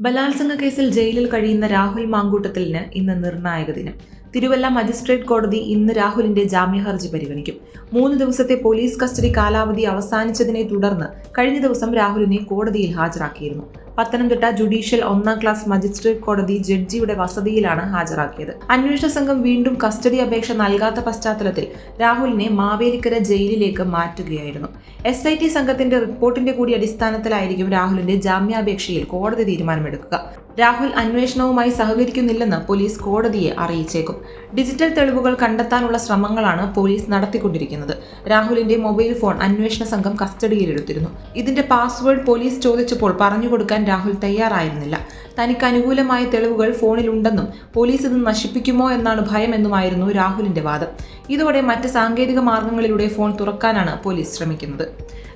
ബലാത്സംഗ കേസിൽ ജയിലിൽ കഴിയുന്ന രാഹുൽ മാങ്കൂട്ടത്തിലിന് ഇന്ന് നിർണായക ദിനം. തിരുവല്ല മജിസ്ട്രേറ്റ് കോടതി ഇന്ന് രാഹുലിന്റെ ജാമ്യഹർജി പരിഗണിക്കും. മൂന്ന് ദിവസത്തെ പോലീസ് കസ്റ്റഡി കാലാവധി അവസാനിച്ചതിനെ തുടർന്ന് കഴിഞ്ഞ ദിവസം രാഹുലിനെ കോടതിയിൽ ഹാജരാക്കിയിരുന്നു. പത്തനംതിട്ട ജുഡീഷ്യൽ ഒന്നാം ക്ലാസ് മജിസ്ട്രേറ്റ് കോടതി ജഡ്ജിയുടെ വസതിയിലാണ് ഹാജരാക്കിയത്. അന്വേഷണ സംഘം വീണ്ടും കസ്റ്റഡി അപേക്ഷ നൽകാത്ത പശ്ചാത്തലത്തിൽ രാഹുലിനെ മാവേലിക്കര ജയിലിലേക്ക് മാറ്റുകയായിരുന്നു. എസ് ഐ ടി സംഘത്തിന്റെ റിപ്പോർട്ടിന്റെ കൂടി അടിസ്ഥാനത്തിലായിരിക്കും രാഹുലിന്റെ ജാമ്യാപേക്ഷയിൽ കോടതി തീരുമാനമെടുക്കുക. രാഹുൽ അന്വേഷണവുമായി സഹകരിക്കുന്നില്ലെന്ന് പോലീസ് കോടതിയെ അറിയിച്ചേക്കും. ഡിജിറ്റൽ തെളിവുകൾ കണ്ടെത്താനുള്ള ശ്രമങ്ങളാണ് പോലീസ് നടത്തിക്കൊണ്ടിരിക്കുന്നത്. രാഹുലിന്റെ മൊബൈൽ ഫോൺ അന്വേഷണ സംഘം കസ്റ്റഡിയിലെടുത്തിരുന്നു. ഇതിന്റെ പാസ്വേഡ് പോലീസ് ചോദിച്ചപ്പോൾ പറഞ്ഞുകൊടുക്കാൻ രാഹുൽ തയ്യാറായിരുന്നില്ല തനിക്ക് അനുകൂലമായ തെളിവുകൾ ഫോണിലുണ്ടെന്നും പോലീസ് ഇത് നശിപ്പിക്കുമോ എന്നാണ് ഭയമെന്നുമായിരുന്നു രാഹുലിന്റെ വാദം. ഇതോടെ മറ്റ് സാങ്കേതിക മാർഗങ്ങളിലൂടെ ഫോൺ തുറക്കാനാണ് പോലീസ് ശ്രമിക്കുന്നത്.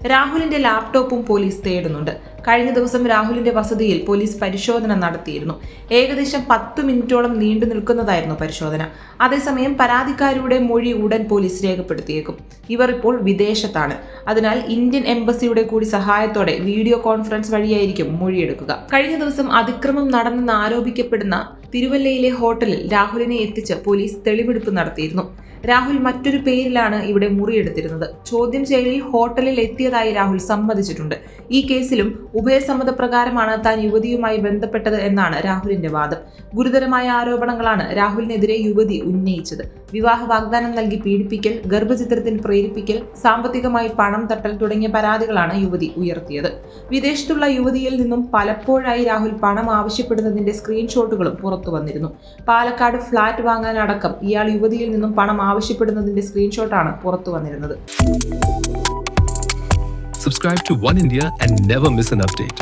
രാഹുലിന്റെ ലാപ്ടോപ്പും പോലീസ് തേടുന്നുണ്ട്. കഴിഞ്ഞ ദിവസം രാഹുലിന്റെ വസതിയിൽ പോലീസ് പരിശോധന നടത്തിയിരുന്നു. ഏകദേശം പത്ത് മിനിറ്റോളം നീണ്ടു നിൽക്കുന്നതായിരുന്നു പരിശോധന. അതേസമയം പരാതിക്കാരുടെ മൊഴി ഉടൻ പോലീസ് രേഖപ്പെടുത്തിയേക്കും. ഇവർ ഇപ്പോൾ വിദേശത്താണ്. അതിനാൽ ഇന്ത്യൻ എംബസിയുടെ കൂടി സഹായത്തോടെ വീഡിയോ കോൺഫറൻസ് വഴിയായിരിക്കും മൊഴിയെടുക്കുക. കഴിഞ്ഞ ദിവസം അതിക്രമം നടന്നെന്ന് ആരോപിക്കപ്പെടുന്ന തിരുവല്ലയിലെ ഹോട്ടലിൽ രാഹുലിനെ എത്തിച്ച് പോലീസ് തെളിവെടുപ്പ് നടത്തിയിരുന്നു രാഹുൽ മറ്റൊരു പേരിലാണ് ഇവിടെ മുറിയെടുത്തിരുന്നത്. ചോദ്യം ചെയ്യലിൽ ഹോട്ടലിൽ എത്തിയതായി രാഹുൽ സമ്മതിച്ചിട്ടുണ്ട്. ഈ കേസിലും ഉഭയസമ്മത പ്രകാരമാണ് താൻ യുവതിയുമായി ബന്ധപ്പെട്ടത് എന്നാണ് രാഹുലിന്റെ വാദം. ഗുരുതരമായ ആരോപണങ്ങളാണ് രാഹുലിനെതിരെ യുവതി ഉന്നയിച്ചത്. വിവാഹ വാഗ്ദാനം നൽകി പീഡിപ്പിക്കൽ ഗർഭചിത്രത്തിന് പ്രേരിപ്പിക്കൽ സാമ്പത്തികമായി പണം തട്ടൽ തുടങ്ങിയ പരാതികളാണ് യുവതി ഉയർത്തിയത്. വിദേശത്തുള്ള യുവതിയിൽ നിന്നും പലപ്പോഴായി രാഹുൽ പണം ആവശ്യപ്പെടുന്നതിന്റെ സ്ക്രീൻഷോട്ടുകളും പുറത്തു വന്നിരുന്നു പാലക്കാട് ഫ്ളാറ്റ് വാങ്ങാനടക്കം ഇയാൾ യുവതിയിൽ നിന്നും പണം ആവശ്യപ്പെടുന്നതിന്റെ സ്ക്രീൻഷോട്ട് ആണ് പുറത്തു വന്നിരുന്നത്. Subscribe to one India and never miss an update